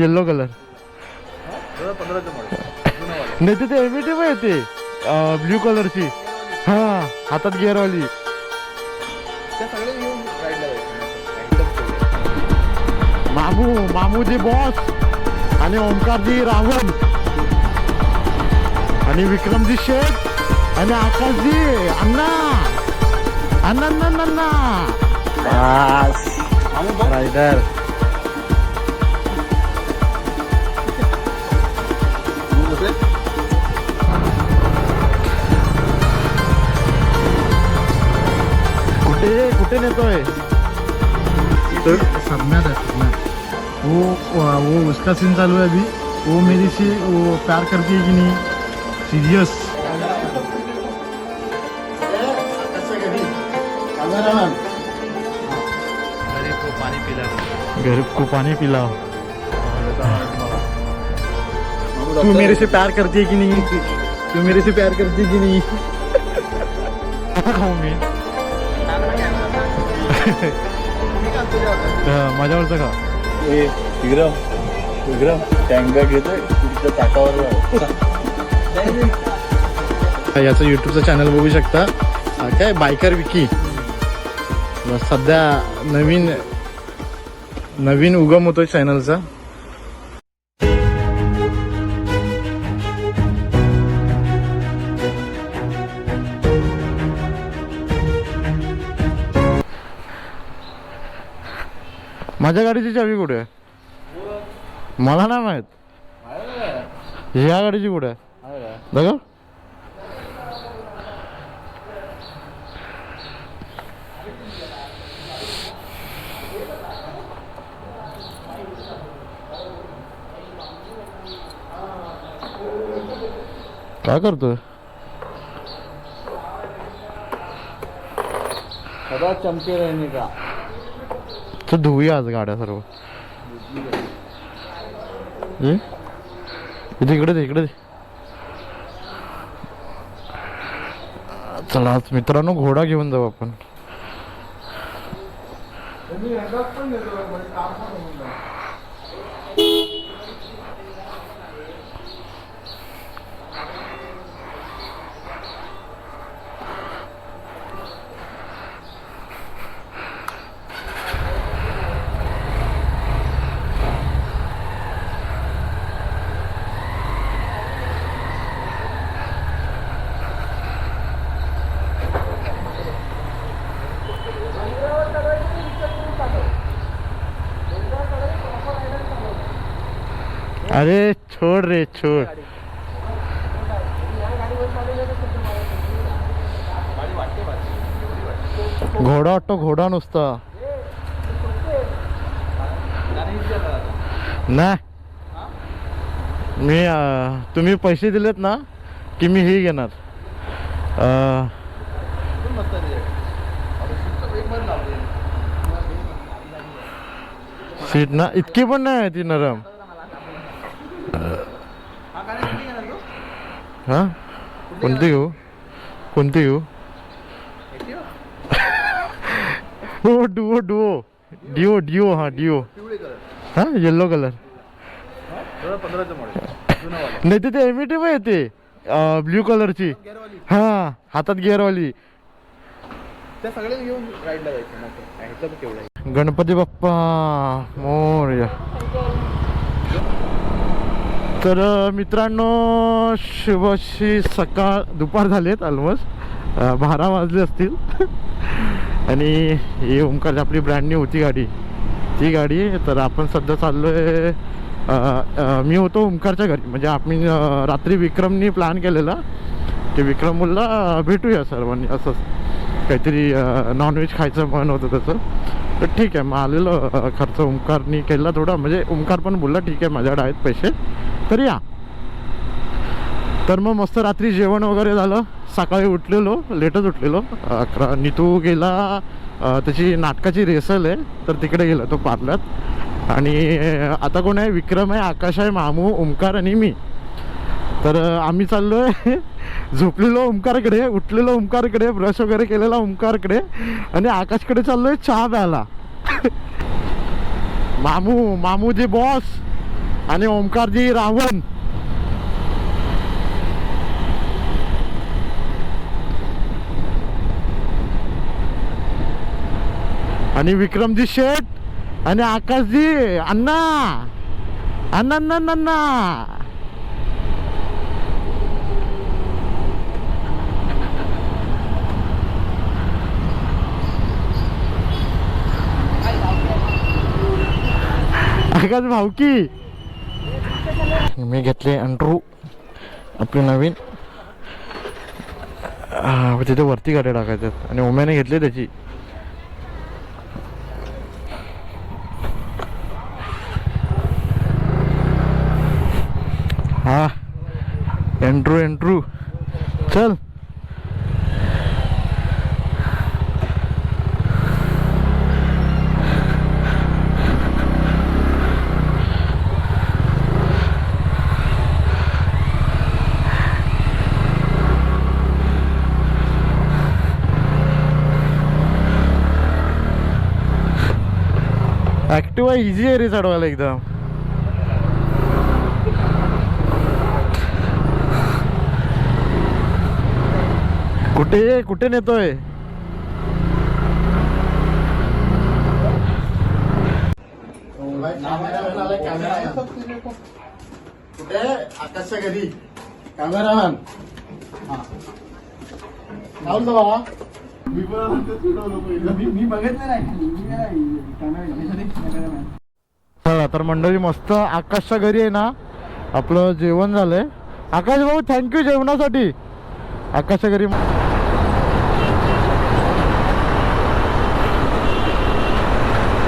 Yellow colour नाही तिथे Amity पण येते ब्ल्यू कलरची हा हातात गिअरवाली मामू मामूजी बॉस आणि ओमकारजी रावण आणि विक्रमजी शेठ आणि आकाशजी अण्णा. अण्णा अण्णा अण्णा, रायडर वो वो उसका सीन चालू है अभी। वो मेरी से, वो प्यार करती है कि नहीं? सीरियस गरीब को पानी पिलाओ। तू मेरे से प्यार करती है कि नहीं? तू मेरे से प्यार करती है कि नहीं? मज़ा खाऊ मी हा, विक्रम विक्रम टँक घेतोय तुमच्या ताटावर याचं युट्यूबचं चॅनल बघू शकता. काय बायकर विकी. सध्या नवीन नवीन उगम होतोय चॅनलचा माझ्या गाडीची चावी कुठे आहे? मला नाही माहीत. ह्या गाडीची कुठे आहे? बघा. काय करतोय? सदा चमके रहने का। तर धुऊया आज गाड्या सर्व. इथे इकडे दे इकडे दे. चला आज मित्रांनो घोडा घेऊन जाऊ आपण. अरे छोड रे छोड. घोडा वाटतो घोडा नुसता. नाही मी तुम्ही पैसे दिलेत ना की मी हे घेणार. सीट ना इतकी पण नाही ती नरम. हा? कोणती घेऊ? कोणती घेऊ? हो डुओ डुओ डिओ डिओ हा डिओ हा येल्लो कलर नाही ते ते मॉडेल नाही तिथे पण येते ब्ल्यू कलरची हा हातात गिअरवाली गणपती बाप्पा मोर्या. तर मित्रांनो शुभशी सकाळ दुपार झालेत ऑलमोस्ट बारा वाजले असतील. आणि ही ओमकार आपली ब्रँड न्यू होती गाडी. ती गाडी तर आपण सध्या चाललो आहे मी होतो ओमकारच्या घरी. म्हणजे आम्ही रात्री विक्रमनी प्लॅन केलेला. की विक्रम बोलला भेटूया भेटूया सर्वांनी असंच काहीतरी नॉनव्हेज खायचं मन होतं तसं. तर ठीक आहे मग आलेलो खर्च ओमकारनी केला थोडा. म्हणजे ओमकार पण बोलला ठीक आहे माझ्याकडे आहेत पैसे. तर या. तर मग मस्त रात्री जेवण वगैरे झालं. सकाळी उठलेलो लेटच उठलेलो. अकरा नितू गेला. त्याची नाटकाची रेसल आहे. तर तिकडे गेला तो पार्लर आणि आता कोण आहे? विक्रम आहे आकाश आहे मामू ओमकार आणि मी. तर आम्ही चाललो आहे झोपलेलो ओमकारकडे उठलेलो ओमकारकडे ब्रश वगैरे केलेला ओमकारकडे. आणि आकाशकडे चाललोय चहा प्यायला. मामू मामू जे बॉस आणि ओमकारजी रावण. आणि विक्रमजी शेठ आणि आकाशजी अण्णा. अण्णा अण्णा अण्णा, अण्णा. आकाश भाऊकी. मी घेतले अंड्रू आपली नवीन. तिथे वरती गाड्या टाकायच्यात आणि उम्याने घेतली त्याची हा एंट्रू एंट्रू चल ॲक्टिवा इझी आहे रे चढवायला एकदम कुठे कुठे नेतोय कुठे आकाशच्या घरी कॅमेरामॅन जाऊन बाबा मी चला तर मंडळी मस्त आकाशच्या घरी आहे ना. आपलं जेवण झालंय. आकाश भाऊ थँक्यू जेवणासाठी. आकाशच्या घरी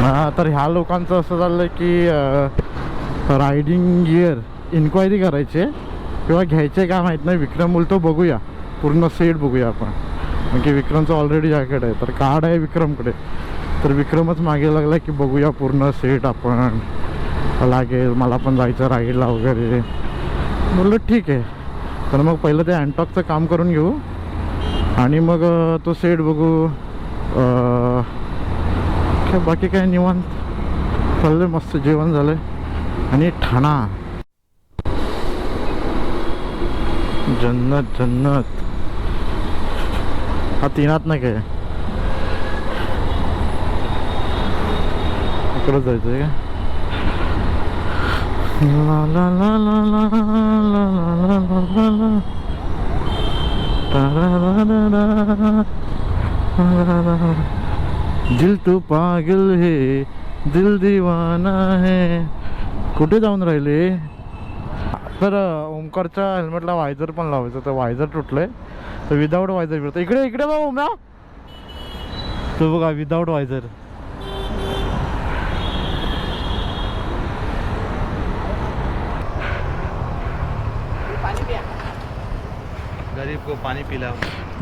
हा तर ह्या लोकांचं असं चाललंय की रायडिंग गिअर इन्क्वायरी करायची आहे. किंवा घ्यायचे का माहीत नाही. विक्रम बोलतो बघूया. पूर्ण सेट बघूया आपण. म्हणजे विक्रमचं ऑलरेडी जॅकेट आहे. तर कार्ड आहे विक्रमकडे. तर विक्रमच मागे लागला की बघूया पूर्ण सेट आपण. लागेल मला पण जायचं राईडला वगैरे. बोललं ठीक आहे. तर मग पहिलं ते अँटॉकचं काम करून घेऊ. आणि मग तो सेट बघू. काय बाकी काय निवांत? चाललं मस्त जेवण झालं आणि ठाणा. जन्नत जन्नत. हा तीनात नाही काय इकडं जायचं आहे का ला ला ला ला ला ला ला ला ला ला दिल तू पागल हे दिल दिवाना है कुठे जाऊन राहिले तर ओमकारच्या हेल्मेटला वायझर पण लावायचं तर वायझर तुटलंय तर विदाऊट वायझर फिरतो इकडे इकडे बघ ओम्या तो बघा विदाऊट वायझर गरीब को पाणी पिला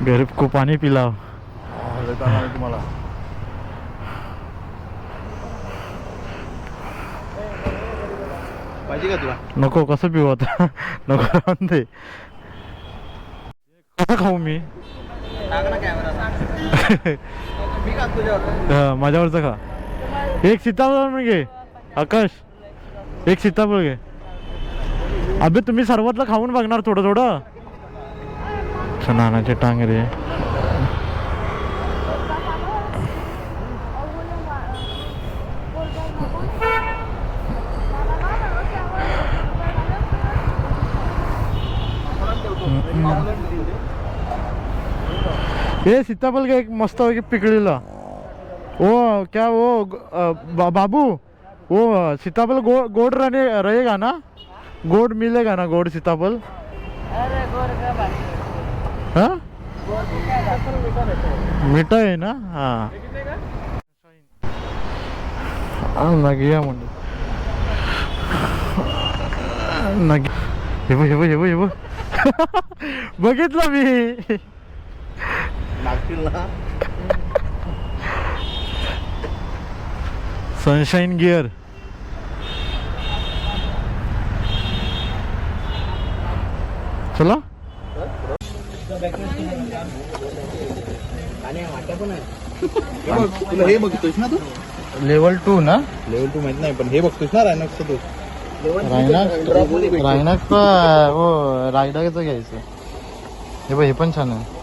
गरीब को पाणी पिलाव तुम्हाला पाहिजे का तुला नको कसं पिऊ आता? नको राहून कसं खाऊ मी हा, माझ्यावरचं खा. एक सीताफळ पण घे. आकाश एक सीताफळ घे. अबे तुम्ही सर्वातलं खाऊन बघणार थोडं थोडं नानाचे टांगरे. हे सीताफळ घे एक मस्त पैकी पिकलेला. ओ क्या वो बा, बाबू? वो सीताफल गो, गोड रहने रहेगा ना? गोड मिलेगा ना गोड सीताफल? हाँ? मीठा आहे ना? हा. नगिया म्हणजे बघितलं मी. नागतील ना. सनशाईन गिअर चला. तुला हे बघतोयस ना तू? लेवल टू ना? लेवल टू माहीत नाही पण हे बघतोयस ना रायनॉक्स तू? रायनाक रायनाक का हो रायडाचं घ्यायचं. हे बघ हे पण छान आहे.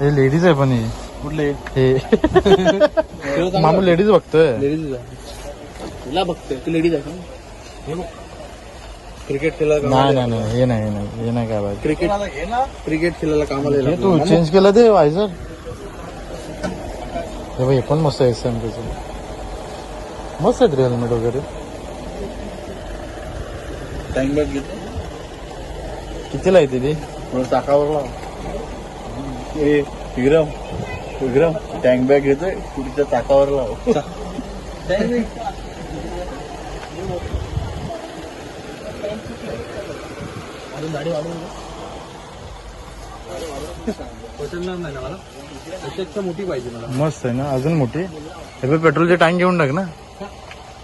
हे लेडीज आहे पण हे. कुठले? हे. मामू लेडीज बघतोय. लेडीज तुला बघतोय तू लेडीज आहे का? क्रिकेट खेळायला नाही नाही नाही हे नाही हे नाही हे नाही काय पाहिजे क्रिकेट क्रिकेट खेळायला कामाला हे तू चेंज केलं ते वायझर हे हे पण मस्त आहे एस एम मस्त आहेत रे हेल्मेट वगैरे. टँक बॅग घेतो कितीला येते ती थोडं चाकावर लाव. ए विक्रम विक्रम टँक बॅग घेतोय कुठच्या चाकावर लाव. मोठी पाहिजे मला. मस्त आहे ना अजून मोठी. हे पेट्रोलचे टँक घेऊन टाक ना.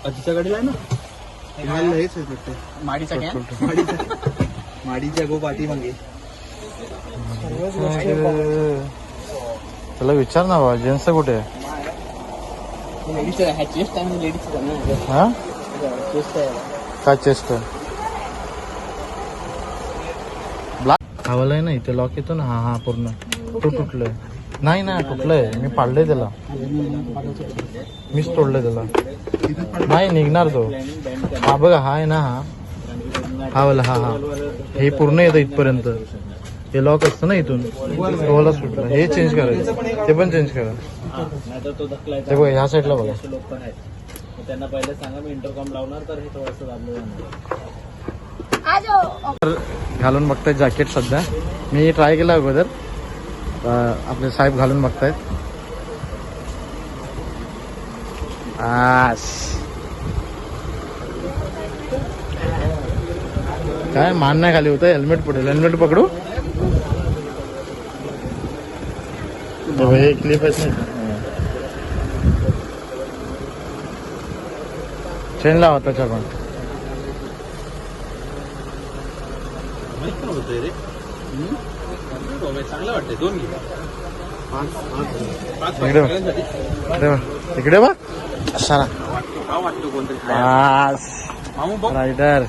तिच्या गाडीला आहे ना? हेच माडीचा माडीच्या गो पाठी मागे त्याला विचार ना बाबा जेंट्स कुठे आहे? लेडीज चेस्ट आहे लेडीज हा? चेस्ट आहे. काय चेस्ट ब्लॅक ना इथे लॉक येतो ना. हा हा पूर्ण. तो तुटलंय. नाही ना तुटलंय मी पाडलंय त्याला. मीच तोडलंय त्याला. नाही निघणार तो. हा बघा हा आहे ना हा. हा वाला हा हा. हे पूर्ण येतं इथपर्यंत. हे लॉक असतं ना इथून. वाला सुटलं. हे चेंज करायचं. ते पण चेंज करा. तो बघा ह्या साईडला बघा. त्यांना पहिले सांगा मी इंटरकॉम लावणार तर हे थोडंसं घालून बघतायत जॅकेट सध्या. मी ट्राय केला अगोदर. आपले साहेब घालून बघतायत. आस. काय मान नाही खाली होतं? हेल्मेट पडेल हेल्मेट पकडू? हे क्लिप आहेत ना. चेन लावा त्याच्या पण. होतंय रे. चांगलं वाटतंय दोन इकडे. इकडे वाटतो कोणतरी मामू बघ. रायडर.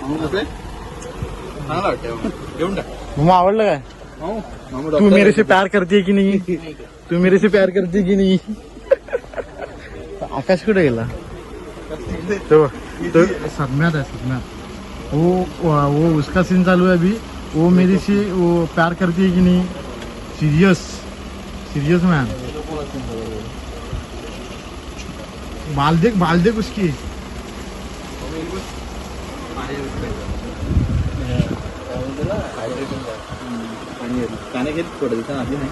मामू कसं आहे चांगलं वाटतंय मामू. घेऊन टाक मग आवडलं काय? तू मेरे से प्यार करते की नहीं? तू मेरे से प्यार करते की नहीं? आकाश कुठे गेला? तो तो सदम्यात है सदम्यात वो वो उसका सीन चालू है अभी. वो मेरी से वो प्यार करती है कि नहीं? सीरियस सीरियस मैन बाल देख बाल देख उसकी. घेत नाही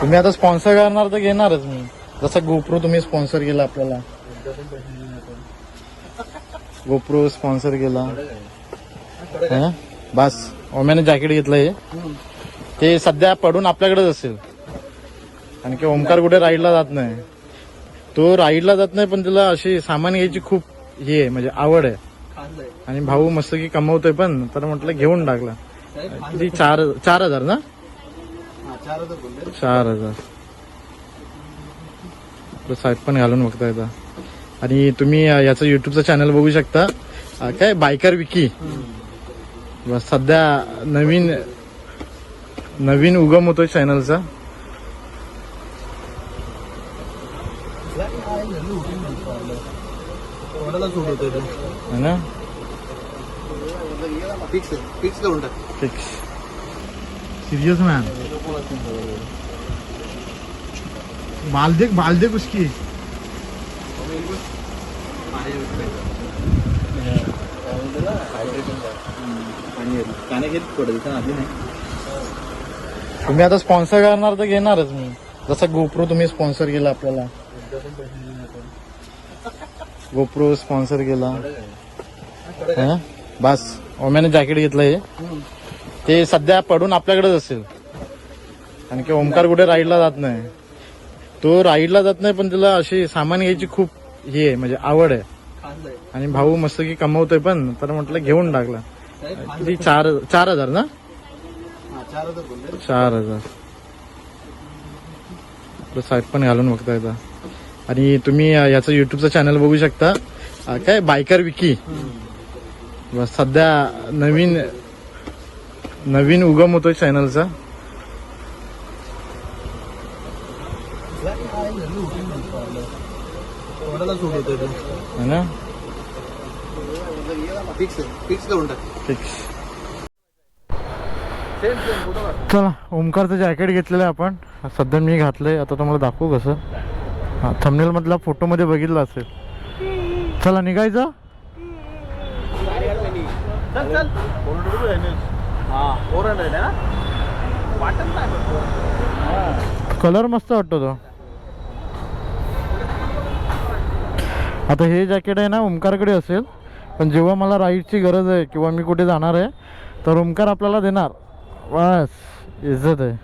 तुम्ही आता स्पॉन्सर करणार तर घेणारच मी. जसं गोप्रो तुम्ही स्पॉन्सर केला आपल्याला. गोप्रो स्पॉन्सर केला. हं? बस. ओम्याने जॅकेट घेतलं हे. ते सध्या पडून आपल्याकडेच असेल. कारण की ओमकार कुठे राईडला जात नाही. तो राईडला जात नाही पण त्याला अशी सामान घ्यायची खूप हे आहे म्हणजे आवड आहे. आणि भाऊ मस्त की कमवतोय पण तर म्हटलं घेऊन टाकला. किती? चार चार हजार ना? चार हजार. आपलं साहेब पण घालून बघता येतात आणि तुम्ही याचं युट्यूबचं चॅनल बघू शकता. काय? बायकर विकी सध्या नवीन नवीन उगम होतोय चॅनलचा कोणाला ना? फिक्स फिक्स करून टाक उसकी पाणी पाणी घेत थोडं दिवसांनी आधी नाही तुम्ही आता स्पॉन्सर करणार तर घेणारच मी. जसं गोप्रो तुम्ही स्पॉन्सर केला आपल्याला. गोप्रो स्पॉन्सर केला. बस. ओम्याने जॅकेट घेतलं हे ते सध्या पडून आपल्याकडेच असेल. कारण की ओमकार कुठे राईडला जात नाही. तो राईडला जात नाही पण त्याला अशी सामान घ्यायची खूप हे आहे म्हणजे आवड आहे. आणि भाऊ मस्त की कमवतोय पण तर म्हटलं घेऊन टाकला. किती? चार चार हजार ना? चार हजार आपलं साईट पण घालून बघता येतं आणि तुम्ही याचं युट्यूबचं चॅनल बघू शकता. काय? बायकर विकी बस सध्या नवीन नवीन उगम होतोय चॅनलचा है ना? चला ओमकारचं जॅकेट घेतलेलं आहे आपण. सध्या मी घातलंय आता तुम्हाला दाखवू कसं. हा थंबनेल मधला फोटो मध्ये बघितलं असेल. चला निघायचं हा कलर मस्त वाटतो तो. आता हे जॅकेट आहे ना ओमकारकडे असेल पण जेव्हा मला राईडची गरज आहे किंवा मी कुठे जाणार आहे तर ओमकार आपल्याला देणार. बस इज्जत आहे.